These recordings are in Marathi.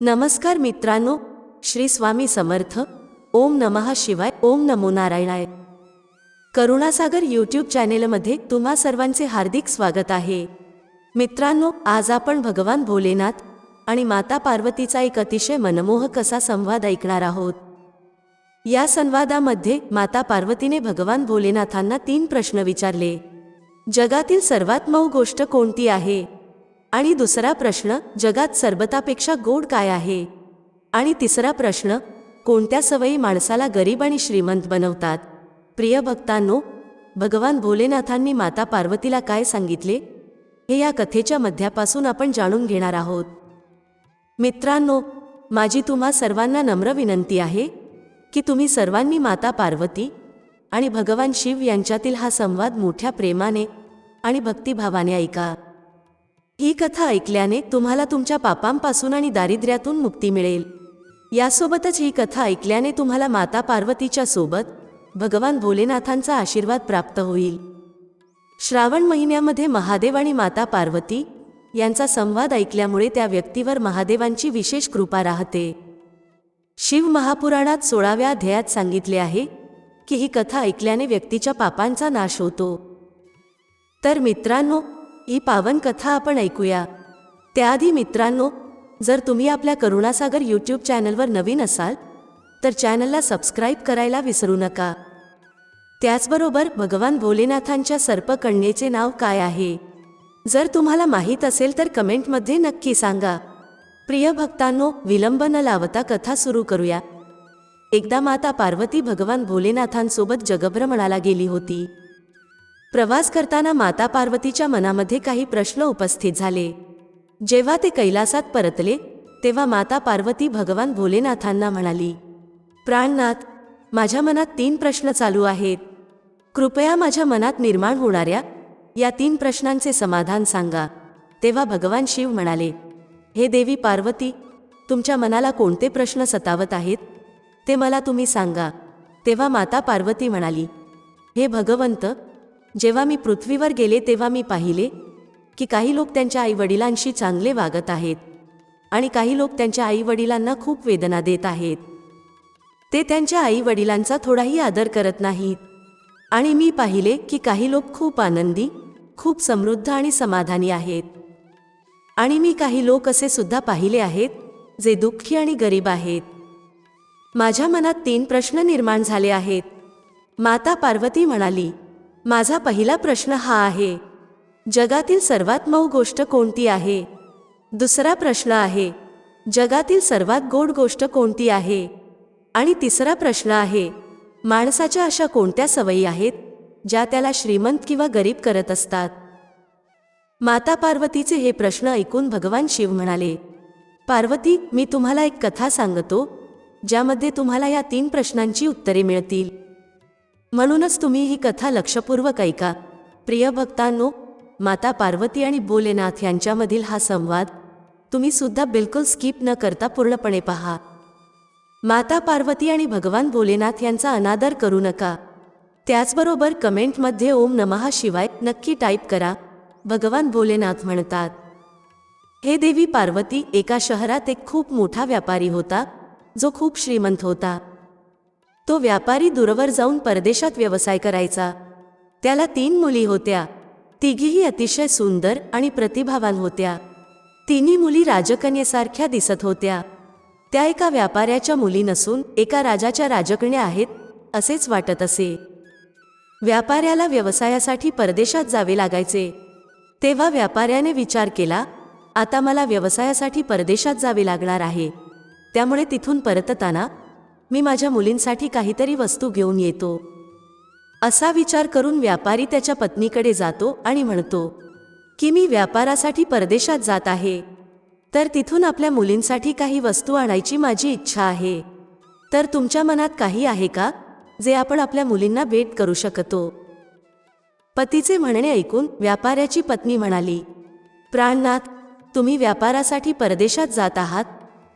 नमस्कार मित्रांनो श्री स्वामी समर्थ ओम नमः शिवाय ओम नमो नारायणाय. करुणासागर यूट्यूब चॅनेलमध्ये तुम्हा सर्वांचे हार्दिक स्वागत आहे. मित्रांनो आज आपण भगवान भोलेनाथ आणि माता पार्वतीचा एक अतिशय मनमोहक असा संवाद ऐकणार आहोत. या संवादामध्ये माता पार्वतीने भगवान भोलेनाथांना तीन प्रश्न विचारले. जगातील सर्वात मऊ गोष्ट कोणती आहे? आणि दुसरा प्रश्न जगात सरबतापेक्षा गोड काय आहे? आणि तिसरा प्रश्न कोणत्या सवयी माणसाला गरीब आणि श्रीमंत बनवतात? प्रिय भक्तांनो भगवान भोलेनाथांनी माता पार्वतीला काय सांगितले? हे या कथेच्या मध्यापासून आपण जाणून घेणार आहोत. मित्रांनो माझी तुम्हा सर्वांना नम्र विनंती आहे की तुम्ही सर्वांनी माता पार्वती आणि भगवान शिव यांच्यातील हा संवाद मोठ्या प्रेमाने आणि भक्तिभावाने ऐका. ही कथा ऐकल्याने तुम्हाला तुमच्या पापांपासून आणि दारिद्र्यातून मुक्ती मिळेल. यासोबतच ही कथा ऐकल्याने तुम्हाला माता पार्वतीच्या सोबत भगवान भोलेनाथांचा आशीर्वाद प्राप्त होईल. श्रावण महिन्यामध्ये महादेव आणि माता पार्वती यांचा संवाद ऐकल्यामुळे त्या व्यक्तीवर महादेवांची विशेष कृपा राहते. शिव महापुराणात सोळाव्या अध्यायात सांगितले आहे की ही कथा ऐकल्याने व्यक्तीच्या पापांचा नाश होतो. तर मित्रांनो ही पावन कथा आपण ऐकूया. त्याआधी मित्रांनो जर तुम्ही आपल्या करुणासागर यूट्यूब चॅनलवर नवीन असाल तर चॅनलला सबस्क्राईब करायला विसरू नका. त्याचबरोबर भगवान भोलेनाथांच्या सर्पकन्येचे नाव काय आहे? जर तुम्हाला माहीत असेल तर कमेंटमध्ये नक्की सांगा. प्रिय भक्तांनो विलंब न लावता कथा सुरू करूया. एकदा माता पार्वती भगवान भोलेनाथांसोबत जगभ्रमणाला गेली होती. प्रवास करताना माता पार्वतीच्या मनामध्ये काही प्रश्न उपस्थित झाले. जेव्हा ते कैलासात परतले तेव्हा माता पार्वती भगवान भोलेनाथांना म्हणाली प्राणनाथ माझ्या मनात तीन प्रश्न चालू आहेत. कृपया माझ्या मनात निर्माण होणाऱ्या या तीन प्रश्नांचे समाधान सांगा. तेव्हा भगवान शिव म्हणाले हे देवी पार्वती तुमच्या मनाला कोणते प्रश्न सतावत आहेत ते मला तुम्ही सांगा. तेव्हा माता पार्वती म्हणाली हे भगवंत जेव्हा मी पृथ्वीवर गेले तेव्हा मी पाहिले की काही लोक त्यांच्या आईवडिलांशी चांगले वागत आहेत आणि काही लोक त्यांच्या आईवडिलांना खूप वेदना देत आहेत. ते त्यांच्या आईवडिलांचा थोडाही आदर करत नाहीत. आणि मी पाहिले की काही लोक खूप आनंदी खूप समृद्ध आणि समाधानी आहेत. आणि मी काही लोक असे सुद्धा पाहिले आहेत जे दुःखी आणि गरीब आहेत. माझ्या मनात तीन प्रश्न निर्माण झाले आहेत. माता पार्वती म्हणाली माझा पहिला प्रश्न हा आहे जगातील सर्वात मऊ गोष्ट कोणती आहे? दुसरा प्रश्न आहे जगातील सर्वात गोड गोष्ट कोणती आहे? आणि तिसरा प्रश्न आहे माणसाच्या अशा कोणत्या सवयी आहेत ज्या त्याला श्रीमंत किंवा गरीब करत असतात? माता पार्वतीचे हे प्रश्न ऐकून भगवान शिव म्हणाले पार्वती मी तुम्हाला एक कथा सांगतो ज्यामध्ये तुम्हाला या तीन प्रश्नांची उत्तरे मिळतील. म्हणूनच तुम्ही ही कथा लक्षपूर्वक ऐका. प्रिय भक्तांनो माता पार्वती आणि भोलेनाथ यांच्यामधील हा संवाद तुम्ही सुद्धा बिलकुल स्किप न करता पूर्णपणे पहा. माता पार्वती आणि भगवान भोलेनाथ यांचा अनादर करू नका. त्याचबरोबर कमेंटमध्ये ओम नमहा शिवाय नक्की टाईप करा. भगवान भोलेनाथ म्हणतात हे देवी पार्वती एका शहरात एक खूप मोठा व्यापारी होता जो खूप श्रीमंत होता. तो व्यापारी दूरवर जाऊन परदेशात व्यवसाय करायचा. त्याला तीन मुली होत्या. तिघीही अतिशय सुंदर आणि प्रतिभावान होत्या. तिन्ही मुली राजकन्येसारख्या दिसत होत्या. त्या एका व्यापाऱ्याच्या मुली नसून एका राजाच्या राजकन्या आहेत असेच वाटत असे. व्यापाऱ्याला व्यवसायासाठी परदेशात जावे लागायचे. तेव्हा व्यापाऱ्याने विचार केला आता मला व्यवसायासाठी परदेशात जावे लागणार आहे. त्यामुळे तिथून परतताना मी माझ्या मुलींसाठी काहीतरी वस्तू घेऊन येतो. असा विचार करून व्यापारी त्याच्या पत्नीकडे जातो आणि म्हणतो की मी व्यापारासाठी परदेशात जात आहे. तर तिथून आपल्या मुलींसाठी काही वस्तू आणायची माझी इच्छा आहे. तर तुमच्या मनात काही आहे का जे आपण आपल्या मुलींना भेट करू शकतो? पतीचे म्हणणे ऐकून व्यापाऱ्याची पत्नी म्हणाली प्राणनाथ तुम्ही व्यापारासाठी परदेशात जात आहात?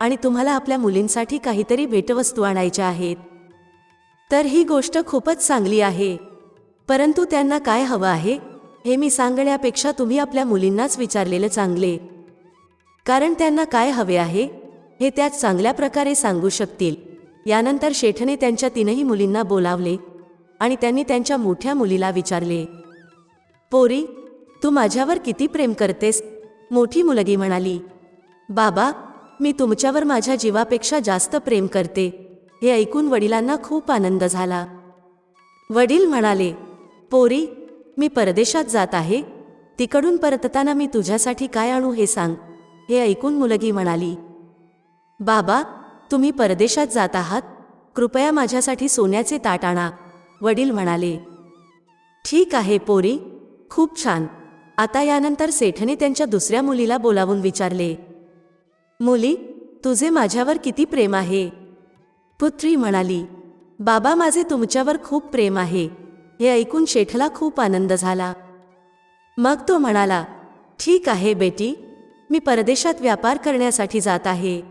आणि तुम्हाला आपल्या मुलींसाठी काहीतरी भेटवस्तू आणायच्या आहेत. तर ही गोष्ट खूपच चांगली आहे. परंतु त्यांना काय हवं आहे हे मी सांगण्यापेक्षा तुम्ही आपल्या मुलींनाच विचारलेलं चांगले. कारण त्यांना काय हवे आहे हे त्यात चांगल्या प्रकारे सांगू शकतील. यानंतर शेठने त्यांच्या तीनही मुलींना बोलावले आणि त्यांनी त्यांच्या मोठ्या मुलीला विचारले पोरी तू माझ्यावर किती प्रेम करतेस? मोठी मुलगी म्हणाली बाबा मी तुमच्यावर माझ्या जीवापेक्षा जास्त प्रेम करते. हे ऐकून वडिलांना खूप आनंद झाला. वडील म्हणाले पोरी मी परदेशात जात आहे. तिकडून परतताना मी तुझ्यासाठी काय आणू हे सांग. हे ऐकून मुलगी म्हणाली बाबा तुम्ही परदेशात जात आहात. कृपया माझ्यासाठी सोन्याचे ताट आणा. वडील म्हणाले ठीक आहे पोरी खूप छान. आता यानंतर सेठने त्यांच्या दुसऱ्या मुलीला बोलावून विचारले. मुली तुझे माझ्यावर किती प्रेम आहे? पुत्री म्हणाली बाबा माझे तुमच्यावर खूप प्रेम आहे. हे ऐकून शेठला खूप आनंद झाला. मग तो म्हणाला ठीक आहे बेटी मी परदेशात व्यापार करण्यासाठी जात आहे.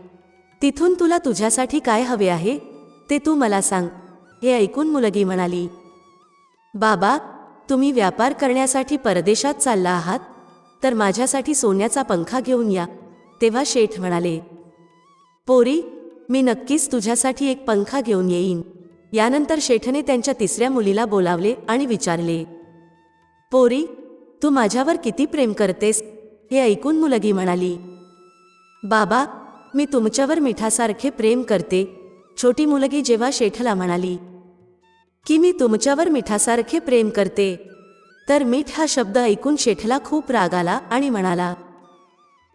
तिथून तुला तुझ्यासाठी काय हवे आहे ते तू मला सांग. हे ऐकून मुलगी म्हणाली बाबा तुम्ही व्यापार करण्यासाठी परदेशात चालला आहात तर माझ्यासाठी सोन्याचा पंखा घेऊन या. तेव्हा शेठ म्हणाले पोरी मी नक्कीच तुझ्यासाठी एक पंखा घेऊन येईन. यानंतर शेठने त्यांच्या तिसऱ्या मुलीला बोलावले आणि विचारले पोरी तू माझ्यावर किती प्रेम करतेस? हे ऐकून मुलगी म्हणाली बाबा मी तुमच्यावर मिठासारखे प्रेम करते. छोटी मुलगी जेव्हा शेठला म्हणाली की मी तुमच्यावर मिठासारखे प्रेम करते? तर मीठ हा शब्द ऐकून शेठला खूप राग आला आणि म्हणाला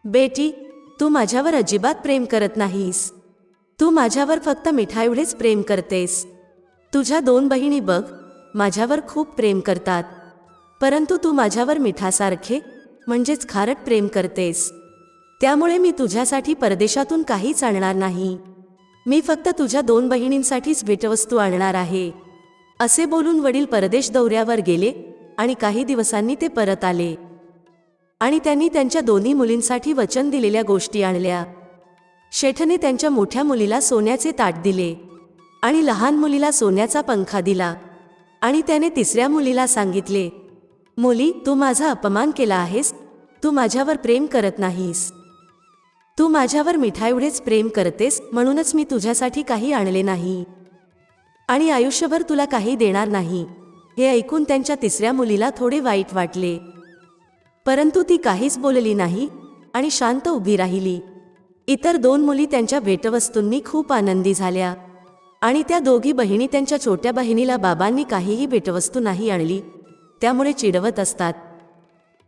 बेटी तू माझ्यावर अजिबात प्रेम करत नाहीस. तू माझ्यावर फक्त मिठाएवढेच प्रेम करतेस. तुझ्या दोन बहिणी बघ माझ्यावर खूप प्रेम करतात. परंतु तू माझ्यावर मिठासारखे म्हणजेच खारट प्रेम करतेस. त्यामुळे मी तुझ्यासाठी परदेशातून काहीच आणणार नाही. मी फक्त तुझ्या दोन बहिणींसाठीच भेटवस्तू आणणार आहे. असे बोलून वडील परदेश दौऱ्यावर गेले आणि काही दिवसांनी ते परत आले. आणि त्यांनी त्यांच्या दोन्ही मुलींसाठी वचन दिलेल्या गोष्टी आणल्या. शेठने त्यांच्या मोठ्या मुलीला सोन्याचे ताट दिले आणि लहान मुलीला सोन्याचा पंखा दिला आणि त्याने तिसऱ्या मुलीला सांगितले मुली तू माझा अपमान केला आहेस. तू माझ्यावर प्रेम करत नाहीस. तू माझ्यावर मिठाएवढेच प्रेम करतेस म्हणूनच मी तुझ्यासाठी काही आणले नाही. आणि आयुष्यभर तुला काही देणार नाही. हे ऐकून त्यांच्या तिसऱ्या मुलीला थोडे वाईट वाटले. परंतु ती काहीच बोलली नाही आणि शांत उभी राहिली. इतर दोन मुली त्यांच्या भेटवस्तूंनी खूप आनंदी झाल्या आणि त्या दोघी बहिणी त्यांच्या छोट्या बहिणीला बाबांनी काहीही भेटवस्तू नाही आणली त्यामुळे चिडवत असतात.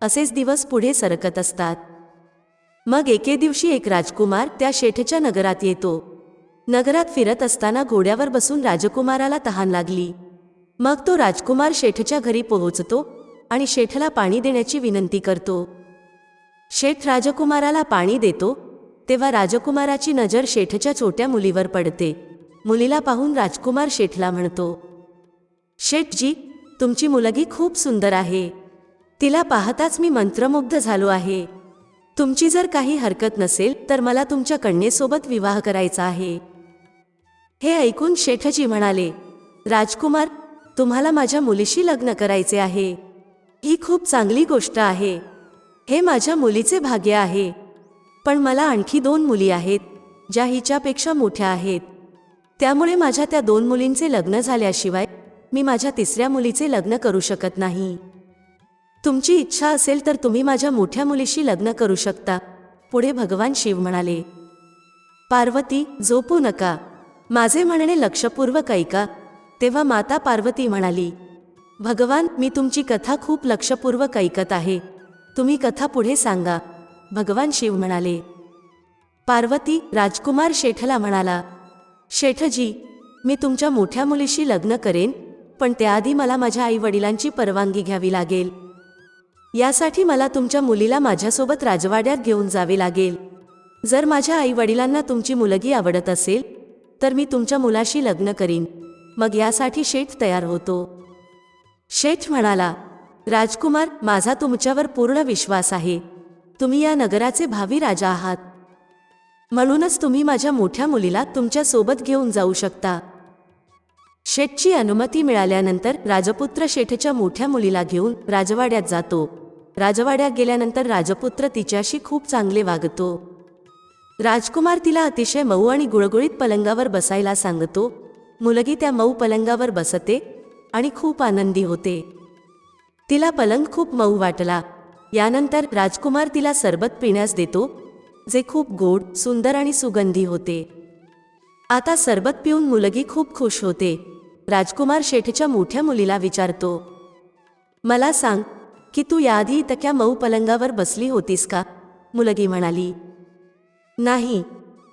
असेच दिवस पुढे सरकत असतात. मग एके दिवशी एक राजकुमार त्या शेठच्या नगरात येतो. नगरात फिरत असताना घोड्यावर बसून राजकुमाराला तहान लागली. मग तो राजकुमार शेठच्या घरी पोहोचतो आणि शेठला पाणी देण्याची विनंती करतो. शेठ राजकुमाराला पाणी देतो तेव्हा राजकुमाराची नजर शेठच्या छोट्या मुलीवर पडते. मुलीला पाहून राजकुमार शेठला म्हणतो शेठजी तुमची मुलगी खूप सुंदर आहे. तिला पाहताच मी मंत्रमुग्ध झालो आहे. तुमची जर काही हरकत नसेल तर मला तुमच्या कन्येसोबत विवाह करायचा आहे. हे ऐकून शेठजी म्हणाले राजकुमार तुम्हाला माझ्या मुलीशी लग्न करायचे आहे. ही खूप चांगली गोष्ट आहे. हे माझ्या मुलीचे भाग्य आहे. पण मला आणखी दोन मुली आहेत ज्या हिच्यापेक्षा मोठ्या आहेत. त्यामुळे माझ्या त्या दोन मुलींचे लग्न झाल्याशिवाय मी माझ्या तिसऱ्या मुलीचे लग्न करू शकत नाही. तुमची इच्छा असेल तर तुम्ही माझ्या मोठ्या मुलीशी लग्न करू शकता पुढे भगवान शिव म्हणाले. पार्वती झोपू नका. माझे म्हणणे लक्षपूर्वक ऐका तेव्हा माता पार्वती म्हणाली भगवान मी तुमची कथा खूप लक्षपूर्वक ऐकत आहे. तुम्ही कथा पुढे सांगा. भगवान शिव म्हणाले पार्वती राजकुमार शेठला म्हणाला शेठजी मी तुमच्या मोठ्या मुलीशी लग्न करेन पण त्याआधी मला माझ्या आई वडिलांची परवानगी घ्यावी लागेल. यासाठी मला तुमच्या मुलीला माझ्यासोबत राजवाड्यात घेऊन जावे लागेल. जर माझ्या आई वडिलांना तुमची मुलगी आवडत असेल तर मी तुमच्या मुलाशी लग्न करीन. मग यासाठी शेठ तयार होतो. शेठ म्हणाला राजकुमार माझा तुमच्यावर पूर्ण विश्वास आहे. तुम्ही या नगराचे भावी राजा आहात. म्हणूनच तुम्ही माझ्या मोठ्या मुलीला तुमच्यासोबत घेऊन जाऊ शकता. शेठची अनुमती मिळाल्यानंतर राजपुत्र शेठच्या मोठ्या मुलीला घेऊन राजवाड्यात जातो. राजवाड्यात गेल्यानंतर राजपुत्र तिच्याशी खूप चांगले वागतो. राजकुमार तिला अतिशय मऊ आणि गुळगुळीत पलंगावर बसायला सांगतो. मुलगी त्या मऊ पलंगावर बसते आणि खूप आनंदी होते. तिला पलंग खूप मऊ वाटला. यानंतर राजकुमार तिला सरबत पिण्यास देतो जे खूप गोड सुंदर आणि सुगंधी होते. आता सरबत पिऊन मुलगी खूप खुश होते. राजकुमार शेठच्या मोठ्या मुलीला विचारतो मला सांग की तू याआधी इतक्या मऊ पलंगावर बसली होतीस का? मुलगी म्हणाली नाही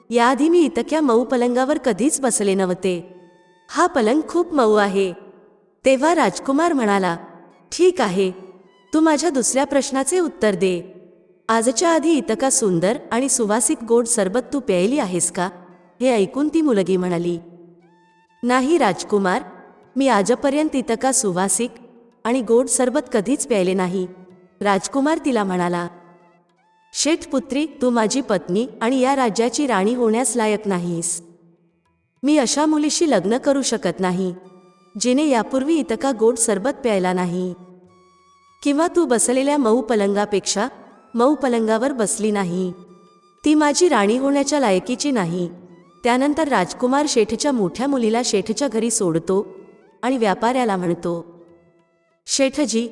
याआधी मी इतक्या मऊ पलंगावर कधीच बसले नव्हते. हा पलंग खूप मऊ आहे. तेव्हा राजकुमार म्हणाला ठीक आहे तू माझ्या दुसऱ्या प्रश्नाचे उत्तर दे. आजच्या आधी इतका सुंदर आणि सुवासिक गोड सरबत तू प्यायली आहेस का? हे ऐकून ती मुलगी म्हणाली नाही राजकुमार मी आजपर्यंत इतका सुवासिक आणि गोड सरबत कधीच प्यायले नाही. राजकुमार तिला म्हणाला शेठपुत्री तू माझी पत्नी आणि या राज्याची राणी होण्यास लायक नाहीस. मी अशा मुलीशी लग्न करू शकत नाही. जिने यापूर्वी इतका गोड सरबत प्यायला नाही? किंवा तू बसलेल्या मऊ पलंगापेक्षा मऊ पलंगावर बसली नाही? ती माझी राणी होण्याच्या लायकीची नाही. त्यानंतर राजकुमार शेठच्या मोठ्या मुलीला शेठच्या घरी सोडतो आणि व्यापाऱ्याला म्हणतो शेठजी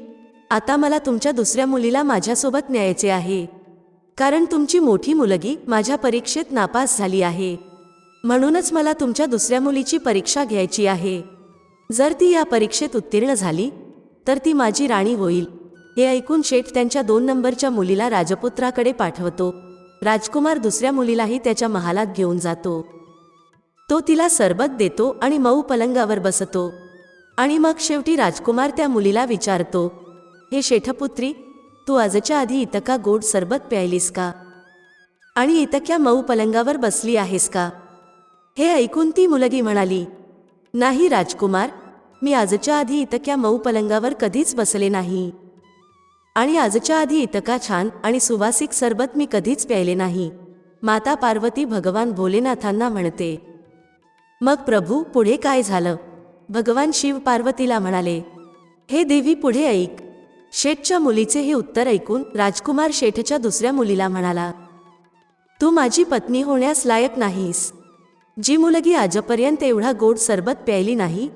आता मला तुमच्या दुसऱ्या मुलीला माझ्यासोबत न्यायचे आहे. कारण तुमची मोठी मुलगी माझ्या परीक्षेत नापास झाली आहे. म्हणूनच मला तुमच्या दुसऱ्या मुलीची परीक्षा घ्यायची आहे. जर ती या परीक्षेत उत्तीर्ण झाली तर ती माझी राणी होईल. हे ऐकून शेठ त्यांच्या दोन नंबरच्या मुलीला राजपुत्राकडे पाठवतो. राजकुमार दुसऱ्या मुलीलाही त्याच्या महालात घेऊन जातो. तो तिला सरबत देतो आणि मऊ पलंगावर बसतो. आणि मग शेवटी राजकुमार त्या मुलीला विचारतो हे शेठपुत्री तू आजच्या आधी इतका गोड सरबत प्यायलीस का? आणि इतक्या मऊ पलंगावर बसली आहेस का? हे ऐकून ती मुलगी म्हणाली नाही राजकुमार. मी आजच्या आधी इतक्या मऊ पलंगावर कधीच बसले नाही. आणि आजच्या आधी इतका छान आणि सुवासिक सरबत मी कधीच प्यायले नाही. माता पार्वती भगवान भोलेनाथांना म्हणते मग प्रभू पुढे काय झालं? भगवान शिव पार्वतीला म्हणाले हे देवी पुढे ऐक. शेठच्या मुलीचे हे उत्तर ऐकून राजकुमार शेठच्या दुसऱ्या मुलीला म्हणाला तू माझी पत्नी होण्यास लायक नाहीस. जी मुलगी आजपर्यंत एवढा गोड सरबत प्यायली नाही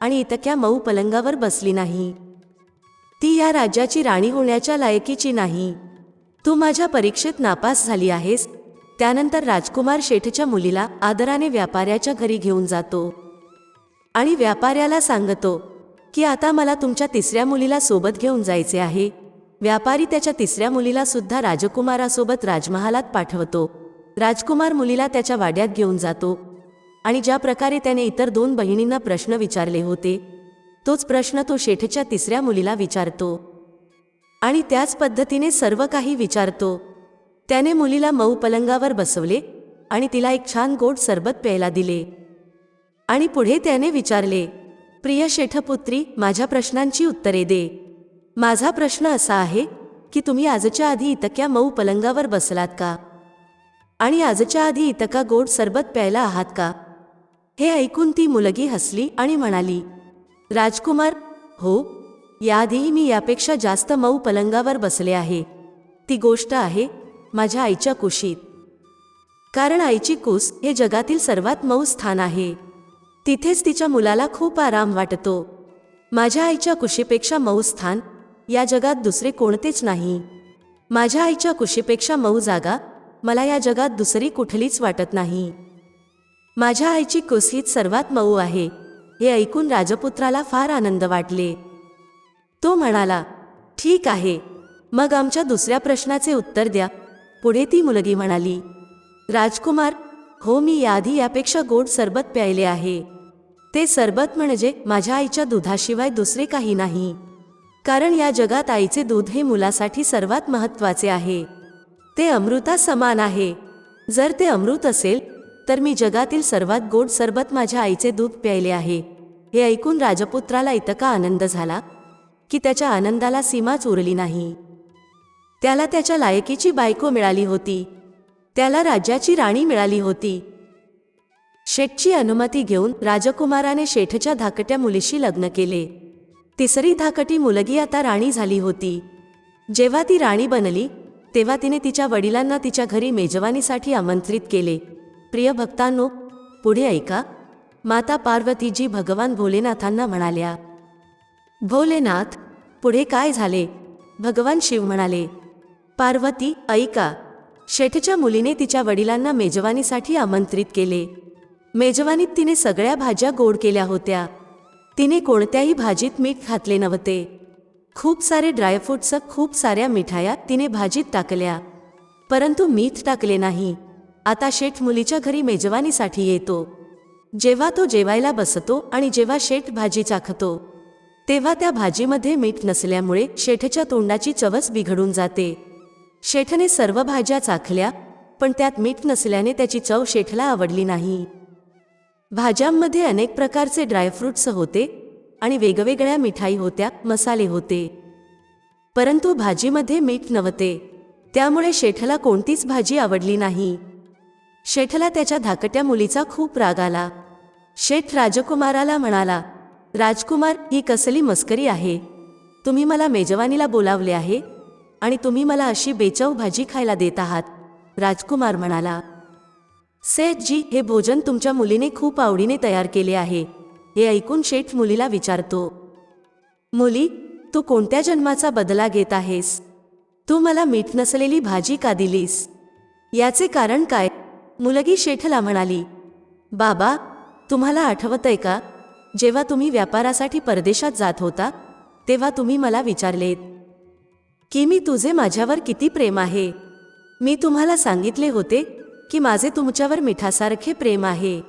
आणि इतक्या मऊ पलंगावर बसली नाही. ती या राज्याची राणी होण्याच्या लायकीची नाही. तू माझ्या परीक्षेत नापास झाली आहेस. त्यानंतर राजकुमार शेठच्या मुलीला आदराने व्यापाऱ्याच्या घरी घेऊन जातो. आणि व्यापाऱ्याला सांगतो की आता मला तुमच्या तिसऱ्या मुलीला सोबत घेऊन जायचे आहे. व्यापारी त्याच्या तिसऱ्या मुलीला सुद्धा राजकुमारासोबत राजमहालात पाठवतो. राजकुमार मुलीला त्याच्या वाड्यात घेऊन जातो आणि ज्या प्रकारे त्याने इतर दोन बहिणींना प्रश्न विचारले होते तोच प्रश्न तो शेठच्या तिसऱ्या मुलीला विचारतो. आणि त्याच पद्धतीने सर्व काही विचारतो. त्याने मुलीला मऊ पलंगावर बसवले आणि तिला एक छान गोड सरबत प्यायला दिले. आणि पुढे त्याने विचारले प्रिय शेठपुत्री माझ्या प्रश्नांची उत्तरे दे. माझा प्रश्न असा आहे की तुम्ही आजच्या आधी इतक्या मऊ पलंगावर बसलात का? आणि आजच्या आधी इतका गोड सरबत प्यायला आहात का? हे ऐकून ती मुलगी हसली आणि म्हणाली राजकुमार हो याआधीही मी यापेक्षा जास्त मऊ पलंगावर बसले आहे. ती गोष्ट आहे माझ्या आईच्या कुशीत. कारण आईची कुस हे जगातील सर्वात मऊ स्थान आहे. तिथेच तिच्या मुलाला खूप आराम वाटतो. माझ्या आईच्या कुशीपेक्षा मऊ स्थान या जगात दुसरे कोणतेच नाही. माझ्या आईच्या कुशीपेक्षा मऊ जागा मला या जगात दुसरी कुठलीच वाटत नाही. माझ्या आईची कुसीत सर्वात मऊ आहे हे ऐकून राजपुत्राला फार आनंद वाटले. तो म्हणाला ठीक आहे मग आमच्या दुसऱ्या प्रश्नाचे उत्तर द्या पुढे ती मुलगी म्हणाली. राजकुमार हो मी याआधी यापेक्षा गोड सरबत प्यायले आहे. ते सरबत म्हणजे माझ्या आईच्या दुधाशिवाय दुसरे काही नाही. कारण या जगात आईचे दूध हे मुलासाठी सर्वात महत्त्वाचे आहे. ते अमृता समान आहे. जर ते अमृत असेल तर मी जगातील सर्वात गोड सरबत माझ्या आईचे दूध प्यायले आहे. हे ऐकून राजपुत्राला इतका आनंद झाला की त्याच्या आनंदाला सीमाच उरली नाही. त्याला त्याच्या लायकीची बायको मिळाली होती. त्याला राज्याची राणी मिळाली होती. शेठची अनुमती घेऊन राजकुमाराने शेठच्या धाकट्या मुलीशी लग्न केले. तिसरी धाकटी मुलगी आता राणी झाली होती. जेव्हा ती राणी बनली तेव्हा तिने तिच्या वडिलांना तिच्या घरी मेजवानीसाठी आमंत्रित केले. प्रिय भक्तांनो पुढे ऐका. माता पार्वतीजी भगवान भोलेनाथांना म्हणाल्या भोलेनाथ पुढे काय झाले? भगवान शिव म्हणाले पार्वती ऐका. शेठच्या मुलीने तिच्या वडिलांना मेजवानीसाठी आमंत्रित केले. मेजवानीत तिने सगळ्या भाज्या गोड केल्या होत्या. तिने कोणत्याही भाजीत मीठ घातले नव्हते. खूप सारे ड्रायफ्रूट्स खूप साऱ्या मिठाया तिने भाजीत टाकल्या. परंतु मीठ टाकले नाही. आता शेठ मुलीच्या घरी मेजवानीसाठी येतो. जेव्हा तो जेवायला बसतो आणि जेव्हा शेठ भाजी चाखतो तेव्हा त्या भाजीमध्ये मीठ नसल्यामुळे शेठच्या तोंडाची चवच बिघडून जाते. शेठने सर्व भाज्या चाखल्या पण त्यात मीठ नसल्याने त्याची चव शेठला आवडली नाही. भाज्यांमध्ये अनेक प्रकारचे ड्रायफ्रुट्स होते आणि वेगवेगळ्या मिठाई होत्या मसाले होते. परंतु भाजीमध्ये मीठ नव्हते. त्यामुळे शेठला कोणतीच भाजी आवडली नाही. शेठला त्याच्या धाकट्या मुलीचा खूप राग आला. शेठ राजकुमाराला म्हणाला राजकुमार ही कसली मस्करी आहे. तुम्ही मला मेजवानीला बोलावले आहे आणि तुम्ही मला अशी बेचव भाजी खायला देत आहात. राजकुमार म्हणाला सेठजी हे भोजन तुमच्या मुलीने खूप आवडीने तयार केले आहे. हे ऐकून शेठ मुलीला विचारतो मुली तू कोणत्या जन्माचा बदला घेत आहेस? तू मला मीठ नसलेली भाजी का दिलीस? याचे कारण काय? मुलगी शेठला म्हणाली बाबा तुम्हाला आठवतंय का जेव्हा तुम्ही व्यापारासाठी परदेशात जात होता तेव्हा तुम्ही मला विचारलेत की मी तुझे माझ्यावर किती प्रेम आहे? मी तुम्हाला सांगितले होते की माझे तुमच्यावर मिठासारखे प्रेम आहे.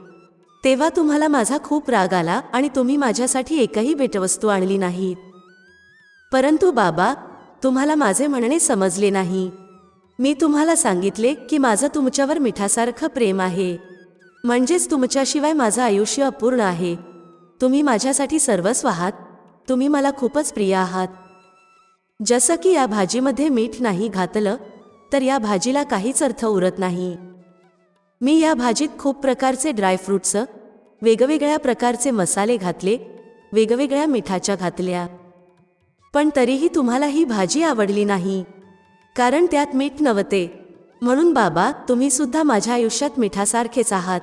तेव्हा तुम्हाला माझा खूप राग आला आणि तुम्ही माझ्यासाठी एकही भेटवस्तू आणली नाही. परंतु बाबा तुम्हाला माझे म्हणणे समजले नाही. मी तुम्हाला सांगितले की माझं तुमच्यावर मिठासारखं प्रेम आहे. म्हणजेच तुमच्याशिवाय माझं आयुष्य अपूर्ण आहे. तुम्ही माझ्यासाठी सर्वस्व आहात. तुम्ही मला खूपच प्रिय आहात. जसं की या भाजीमध्ये मीठ नाही घातलं तर या भाजीला काहीच अर्थ उरत नाही. मी या भाजीत खूप प्रकारचे ड्रायफ्रुट्स वेगवेगळ्या प्रकारचे मसाले घातले वेगवेगळ्या मिठाच्या घातल्या. पण तरीही तुम्हाला ही भाजी आवडली नाही. कारण त्यात मीठ नव्हते. म्हणून बाबा तुम्ही सुद्धा माझ्या आयुष्यात मिठासारखेच आहात.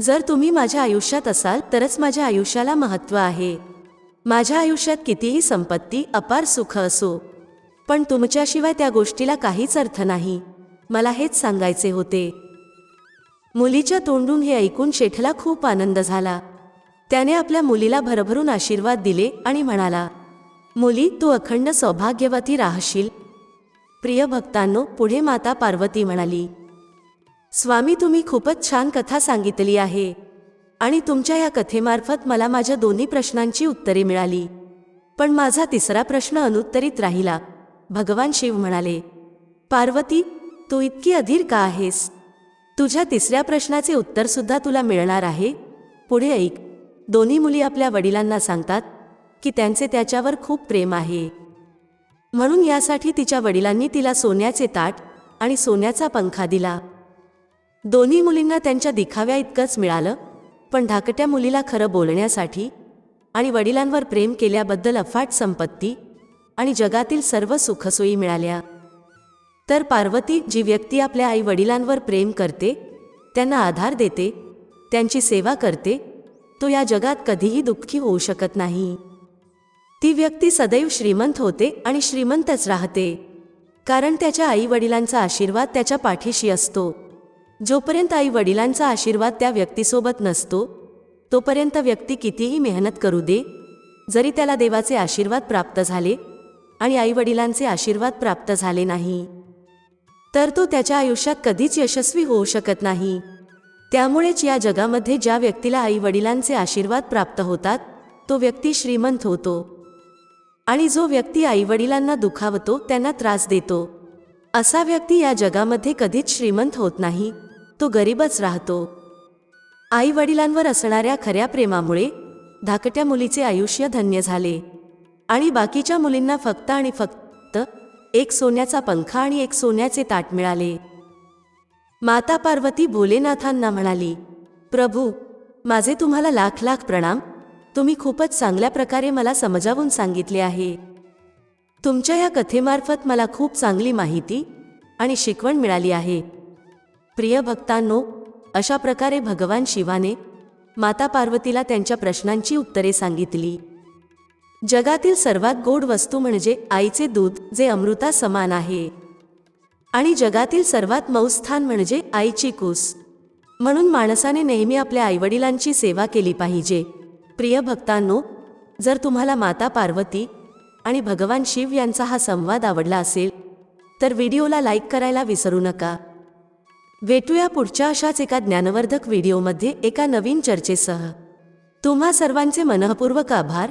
जर तुम्ही माझ्या आयुष्यात असाल तरच माझ्या आयुष्याला महत्त्व आहे. माझ्या आयुष्यात कितीही संपत्ती अपार सुख असो पण तुमच्याशिवाय त्या गोष्टीला काहीच अर्थ नाही. मला हेच सांगायचे होते. मुलीच्या तोंडून हे ऐकून शेठला खूप आनंद झाला. त्याने आपल्या मुलीला भरभरून आशीर्वाद दिले आणि म्हणाला मुली तू अखंड सौभाग्यवती राहशील. प्रिय भक्तांनो पुढे माता पार्वती म्हणाली स्वामी तुम्ही खूपच छान कथा सांगितली आहे आणि तुमच्या या कथेमार्फत मला माझ्या दोन्ही प्रश्नांची उत्तरे मिळाली. पण माझा तिसरा प्रश्न अनुत्तरित राहिला. भगवान शिव म्हणाले पार्वती तू इतकी अधीर का आहेस? तुझ्या तिसऱ्या प्रश्नाचे उत्तर सुद्धा तुला मिळणार आहे. पुढे ऐक. दोन्ही मुली आपल्या वडिलांना सांगतात की त्यांचे त्याच्यावर खूप प्रेम आहे. म्हणून यासाठी तिच्या वडिलांनी तिला सोन्याचे ताट आणि सोन्याचा पंखा दिला. दोन्ही मुलींना त्यांच्या दिखाव्या इतकंच मिळालं पण धाकट्या मुलीला खरं बोलण्यासाठी आणि वडिलांवर प्रेम केल्याबद्दल अफाट संपत्ती आणि जगातील सर्व सुखसोयी मिळाल्या. तर पार्वती जी व्यक्ती आपल्या आई वडिलांवर प्रेम करते त्यांना आधार देते त्यांची सेवा करते तो या जगात कधीही दुःखी होऊ शकत नाही. ती व्यक्ती सदैव श्रीमंत होते आणि श्रीमंतच राहते. कारण त्याच्या आई वडिलांचा आशीर्वाद त्याच्या पाठीशी असतो. जोपर्यंत आई वडिलांचा आशीर्वाद त्या व्यक्तीसोबत नसतो तोपर्यंत व्यक्ती कितीही मेहनत करू दे जरी त्याला देवाचे आशीर्वाद प्राप्त झाले आणि आई वडिलांचे आशीर्वाद प्राप्त झाले नाही. तर तो त्याच्या आयुष्यात कधीच यशस्वी होऊ शकत नाही. त्यामुळेच या जगामध्ये ज्या व्यक्तीला आई वडिलांचे आशीर्वाद प्राप्त होतात तो व्यक्ती श्रीमंत होतो. आणि जो व्यक्ती आई वडिलांना दुखावतो त्यांना त्रास देतो. असा व्यक्ती या जगामध्ये कधीच श्रीमंत होत नाही तो गरीबच राहतो. आई वडिलांवर असणाऱ्या खऱ्या प्रेमामुळे धाकट्या मुलीचे आयुष्य धन्य झाले. आणि बाकीच्या मुलींना फक्त आणि फक्त एक सोन्याचा पंखा आणि एक सोन्याचे ताट मिळाले. माता पार्वती भोलेनाथांना म्हणाली प्रभू माझे तुम्हाला लाख लाख प्रणाम. तुम्ही खूपच चांगल्या प्रकारे मला समजावून सांगितले आहे. तुमच्या या कथेमार्फत मला खूप चांगली माहिती आणि शिकवण मिळाली आहे. प्रिय भक्तांनो अशा प्रकारे भगवान शिवाने माता पार्वतीला त्यांच्या प्रश्नांची उत्तरे सांगितली. जगातील सर्वात गोड वस्तू म्हणजे आईचे दूध जे अमृता समान आहे. आणि जगातील सर्वात मऊ स्थान म्हणजे आईची कूस. म्हणून माणसाने नेहमी आपल्या आईवडिलांची सेवा केली पाहिजे. प्रिय भक्तांनो जर तुम्हाला माता पार्वती आणि भगवान शिव यांचा हा संवाद आवडला असेल तर व्हिडिओला लाईक करायला विसरू नका. भेटूया पुढच्या अशाच एका ज्ञानवर्धक व्हिडिओमध्ये एका नवीन चर्चेसह. तुम्हा सर्वांचे मनःपूर्वक आभार.